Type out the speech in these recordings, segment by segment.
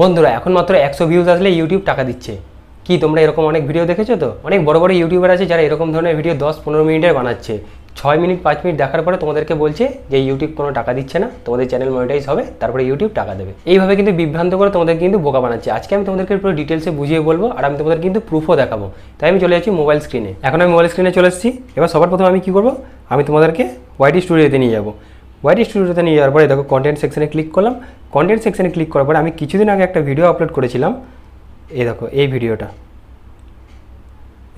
বন্ধুরা, এখন মাত্র একশো ভিউজ আসলে ইউটিউব টাকা দিচ্ছে। কি, তোমরা এরকম অনেক ভিডিও দেখেছ তো? অনেক বড় বড় ইউটিউবার আছে যারা এরকম ধরনের ভিডিও দশ পনেরো মিনিটের বানাচ্ছে। ছয় মিনিট, পাঁচ মিনিট দেখার পরে তোমাদেরকে বলছে যে ইউটিউব কোনো টাকা দিচ্ছে না, তোমাদের চ্যানেল মনিটাইজ হবে, তারপরে ইউটিউব টাকা দেবে। এইভাবে কিন্তু বিভ্রান্ত করে তোমাদের কিন্তু বোকা বানাচ্ছে। আজকে আমি তোমাদেরকে পুরো ডিটেলসে বুঝিয়ে বলব আর আমি তোমাদের কিন্তু প্রুফও দেখাবো। তাই আমি চলে যাচ্ছি মোবাইল স্ক্রিনে এখন আমি মোবাইল স্ক্রিনে চলে এসেছি। এবার সবার প্রথমে আমি কী করব? আমি তোমাদেরকে ওয়াইটি স্টুডিওতে নিয়ে যাব। ওয়াইটি স্টুডিওতে নিয়ে যাওয়ার পরে দেখো কন্টেন্ট সেকশনে ক্লিক করলাম। কন্টেন্ট সেকশনে ক্লিক করার পরে আমি কিছুদিন আগে একটা ভিডিও আপলোড করেছিলাম। এই দেখো, এই ভিডিওটা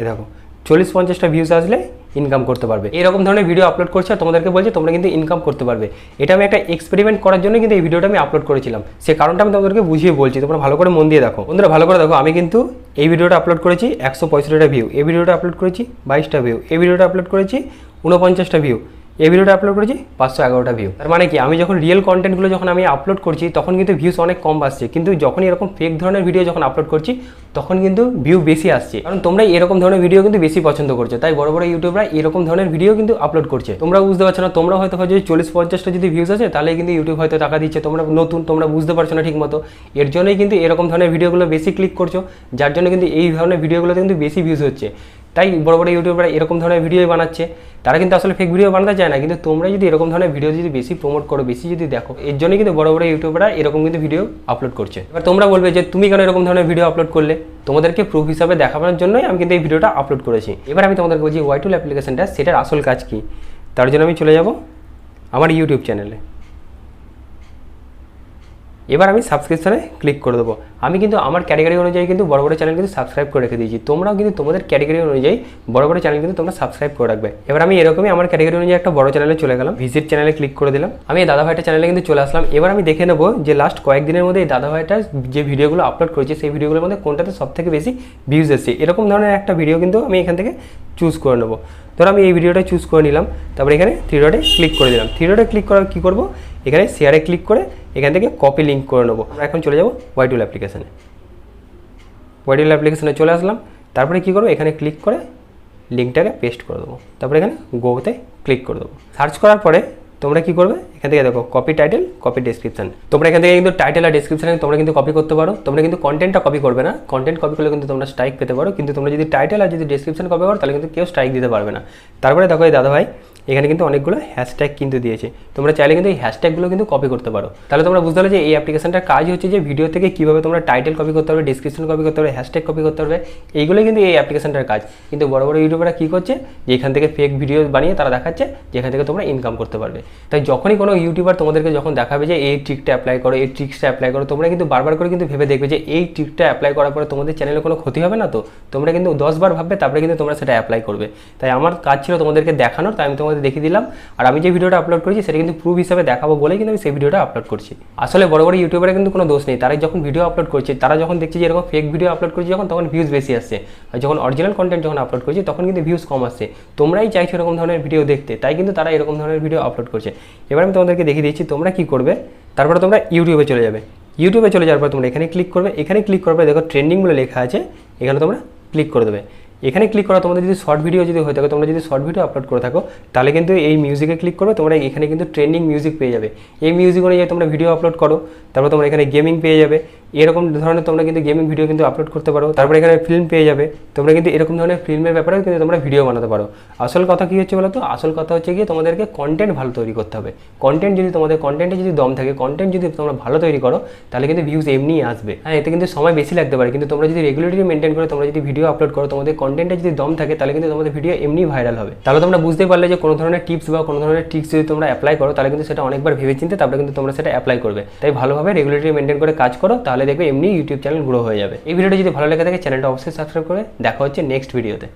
এ দেখো, চল্লিশ পঞ্চাশটা ভিউজ আসলে ইনকাম করতে পারবে। এরকম ধরনের ভিডিও আপলোড করছে আর তোমাদেরকে বলছে, তোমরা কিন্তু ইনকাম করতে পারবে। এটা আমি একটা এক্সপেরিমেন্ট করার জন্য কিন্তু এই ভিডিওটা আমি আপলোড করেছিলাম। সে কারণটা আমি তোমাদেরকে বুঝিয়ে বলছি, তোমরা ভালো করে মন দিয়ে দেখো। বন্ধুরা, ভালো করে দেখো, আমি কিন্তু এই ভিডিওটা আপলোড করেছি একশো পঁয়ষট্টিটা ভিউ এই ভিডিওটা আপলোড করেছি বাইশটা ভিউ এই ভিডিওটা আপলোড করেছি উনপঞ্চাশটা ভিউ এই ভিডিওটা আপলোড করেছি, পাঁচশো এগারোটা ভিউ তার মানে কি, আমি যখন রিয়েল কন্টেন্টগুলো যখন আমি আপলোড করছি, তখন কিন্তু ভিউস অনেক কম আসছে। কিন্তু যখন এরকম ফেক ধরনের ভিডিও যখন আপলোড করছি, তখন কিন্তু ভিউ বেশি আসছে। কারণ তোমরা এরকম ধরনের ভিডিও কিন্তু বেশি পছন্দ করছ। তাই বড় বড় ইউটিউবরা এরকম ধরনের ভিডিও কিন্তু আপলোড করছে। তোমরা বুঝতে পারছ না, তোমরা হয়তো যদি চল্লিশ, পঞ্চাশটা যদি ভিউস আছে তাহলে কিন্তু ইউটিউব হয়তো টাকা দিচ্ছে। তোমরা নতুন, তোমরা বুঝতে পারছ না ঠিক মতো এর জন্যই কিন্তু এরকম ধরনের ভিডিওগুলো বেশি ক্লিক করছ, যার জন্য কিন্তু এই ধরনের ভিডিওগুলোতে কিন্তু বেশি ভিউজ হচ্ছে। তাই বড় বড় ইউটিউবাররা এরকম ধরনের ভিডিও বানাচ্ছে। তারা কিন্তু আসলে ফেক ভিডিও বানাতে চায় না। কিন্তু তোমরা যদি এরকম ধরনের ভিডিও যদি বেশি প্রমোট করো, বেশি যদি দেখো, এর জন্য কিন্তু বড় বড় ইউটিউবাররা এরকম কিন্তু ভিডিও আপলোড করছে। এবার তোমরা বলবে যে, তুমি কেন এরকম ধরনের ভিডিও আপলোড করলে? তোমাদেরকে প্রুফ হিসাবে দেখানোর জন্যই আমি কিন্তু এই ভিডিওটা আপলোড করেছি। এবার আমি তোমাদেরকে বলছি ওয়াই টুল অ্যাপ্লিকেশনটা সেটার আসল কাজ কি? তার জন্য আমি চলে যাব আমার ইউটিউব চ্যানেলে এবার আমি সাবস্ক্রিপশনে ক্লিক করে দেবো। আমি কিন্তু আমার ক্যাটাগরি অনুযায়ী কিন্তু বড় বড় চ্যানেল কিন্তু সাবস্ক্রাইব করে রেখে দিয়েছি। তোমরাও কিন্তু তোমাদের ক্যাটাগরি অনুযায়ী বড় বড় চ্যানেল কিন্তু তোমরা সাবস্ক্রাইব করে রাখবে। এবার আমি এরকমই আমার ক্যাটাগরি অনুযায়ী একটা বড় চ্যানেলে চলে গেলাম। ভিজিট চ্যানেলে ক্লিক করে দিলাম। আমি এই দাদা ভাইটা চ্যানেলে কিন্তু চলে আসলাম। এবার আমি দেখে নেব যে লাস্ট কয়েকদিনের মধ্যে এই দাদা ভাইটা যে ভিডিওগুলো আপলোড করেছে, সেই ভিডিওগুলোর মধ্যে কোনটাতে সব থেকে বেশি ভিউজ এসছে। এরকম ধরনের একটা ভিডিও কিন্তু আমি এখান থেকে চুজ করে নেব। ধরো আমি এই ভিডিওটা চুজ করে নিলাম। তারপরে এখানে থ্রি ডটে ক্লিক করে দিলাম। থ্রি ডটে ক্লিক করার কী করব? এখানে শেয়ারে ক্লিক করে এখান থেকে কপি লিঙ্ক করে নেব। এখন চলে যাব ওয়াইটুল অ্যাপ্লিকেশানে ওয়াইটুল অ্যাপ্লিকেশানে চলে আসলাম। তারপরে কী করব? এখানে ক্লিক করে লিঙ্কটাকে পেস্ট করে দেবো। তারপরে এখানে গোতে ক্লিক করে দেবো। সার্চ করার পরে তোমরা কি করবে? এখান থেকে দেখো কপি টাইটেল কপি ডেসক্রিপশন তোমরা এখান থেকে কিন্তু টাইটেল আর ডেসক্রিপশনে তোমরা কিন্তু কপি করতে পারো। তোমরা কিন্তু কন্টেন্টটা কপি করবে না। কন্টেন্ট কপি করলে কিন্তু তোমরা স্ট্রাইক পেতে পারো। কিন্তু তোমরা যদি টাইটেল আর যদি ডেসক্রিপশন কপি করো, তাহলে কিন্তু কেউ স্ট্রাইক দিতে পারবে না। তারপরে দেখো এই দাদা ভাই এখানে কিন্তু অনেকগুলো হ্যাশট্যাগ কিন্তু দিয়েছে। তোমরা চাইলে কিন্তু এই হ্যাশট্যাগুলো কিন্তু কপি করতে পারো। তাহলে তোমরা বুঝতে পারলে যে এই অ্যাপ্লিকেশনটার কাজ হচ্ছে যে ভিডিও থেকে কীভাবে তোমরা টাইটেল কপি করতে পারবে ডিসক্রিপশন কপি করতে পারবে হ্যাশট্যাগ কপি করতে পারবে, এইগুলোই কিন্তু এই অ্যাপ্লিকেশনটার কাজ। কিন্তু বড় বড় ইউটিউবাররা কী করছে? যে এখান থেকে ফেক ভিডিও বানিয়ে তারা দেখাচ্ছে, যেখান থেকে তোমরা ইনকাম করতে পারবে। তাই যখনই কোনো ইউটিউবার তোমাদেরকে যখন দেখাবে যে এই ট্রিকটা অ্যাপ্লাই করো, এই ট্রিক্সটা অ্যাপ্লাই করো, তোমরা কিন্তু বারবার করে কিন্তু ভেবে দেখবে যে এই ট্রিকটা অ্যাপ্লাই করার পরে তোমাদের চ্যানেলে কোনো ক্ষতি হবে না তো? তোমরা কিন্তু দশবার ভাববে, তারপরে কিন্তু তোমরা সেটা অ্যাপ্লাই করবে। তাই আমার কাজ ছিল তোমাদেরকে দেখানোর, তাই আমি তোমাদের দেখিয়ে দিলাম। আর আমি যে ভিডিওটা আপলোড করেছি, সেটা কিন্তু প্রুফ হিসাবে দেখাবো বলেই কিন্তু আমি সেই ভিডিওটা আপলোড করছি। আসলে বড় বড় ইউটিউবারের কিন্তু কোনো দোষ নেই। তারা যখন ভিডিও আপলোড করছে, তারা যখন দেখছে যে এরকম ফেক ভিডিও আপলোড করছে যখন, তখন ভিউজ বেশি আসছে। আর যখন অরিজিনাল কন্টেন্ট যখন আপলোড করছি, তখন কিন্তু ভিউজ কম আসছে। তোমরাই চাইছো এরকম ধরনের ভিডিও দেখতে, তাই কিন্তু তারা এরকম ধরনের ভিডিও আপলোড করছে। এবার আমি তোমাদেরকে দেখিয়ে দিচ্ছি, তোমরা কি করবে? তারপরে তোমরা ইউটিউবে চলে যাবে। ইউটিউবে চলে যাওয়ার পর তোমরা এখানে ক্লিক করবে। এখানে ক্লিক পর দেখো ট্রেন্ডিং বলে লেখা আছে। এখানে তোমরা ক্লিক করে দেবে। এখানে ক্লিক করা তোমাদের যদি শর্ট ভিডিও যদি হয়ে থাকে, তোমরা যদি শর্ট ভিডিও আপলোড করে থাকো, তাহলে কিন্তু এই মিউজিকে ক্লিক করো তোমরা এখানে কিন্তু ট্রেন্ডিং মিউজিক পেয়ে যাবে। এই মিউজিক অনুযায়ী তোমরা ভিডিও আপলোড করো, তারপর তোমরা এখানে গেমিং পেয়ে যাবে। এরকম ধরনের তোমরা কিন্তু গেমিং ভিডিও কিন্তু আপলোড করতে পারো। তারপরে এখানে ফিল্ম পেয়ে যাবে। তোমরা কিন্তু এরকম ধরনের ফিল্মের ব্যাপারেও কিন্তু তোমরা ভিডিও বানাতে পারো। আসল কথা কী হচ্ছে বলো তো আসল কথা হচ্ছে গিয়ে তোমাদেরকে কন্টেন্ট ভালো তৈরি করতে হবে। কন্টেন্ট যদি তোমাদের কন্টেন্টে যদি দম থাকে কন্টেন্ট যদি তোমরা ভালো তৈরি করো, তাহলে কিন্তু ভিউজ এমনিই আসবে। হ্যাঁ এতে কিন্তু সময় বেশি লাগতে পারে। কিন্তু তোমরা যদি রেগুলারলি মেনটেন করে, তোমরা যদি ভিডিও আপলোড করো, তোমাদের কন্টেন্টে যদি দম থাকে, তাহলে কিন্তু তোমাদের ভিডিও এমনি ভাইরাল হবে। তাহলে তোমরা বুঝতে পারলে যে কোনো ধরনের টিপস বা কোনো ধরনের ট্রিক্স যদি তোমরা অ্যাপ্লাই করো, তাহলে কিন্তু সেটা অনেকবার ভেবে চিনতে তারপরে কিন্তু তোমরা সেটা অ্যাপ্লাই করবে। তাই ভালোভাবে রেগুলারলি মেনটেন করে কাজ করো তাহলে দেখবে এমনি ইউটিউব চ্যানেল গ্রো হয়ে যাবে। এই ভিডিওটা যদি ভালো লেগে থাকে চ্যানেলটা অবশ্যই সাবস্ক্রাইব করে দেখা হচ্ছে নেক্সট ভিডিওতে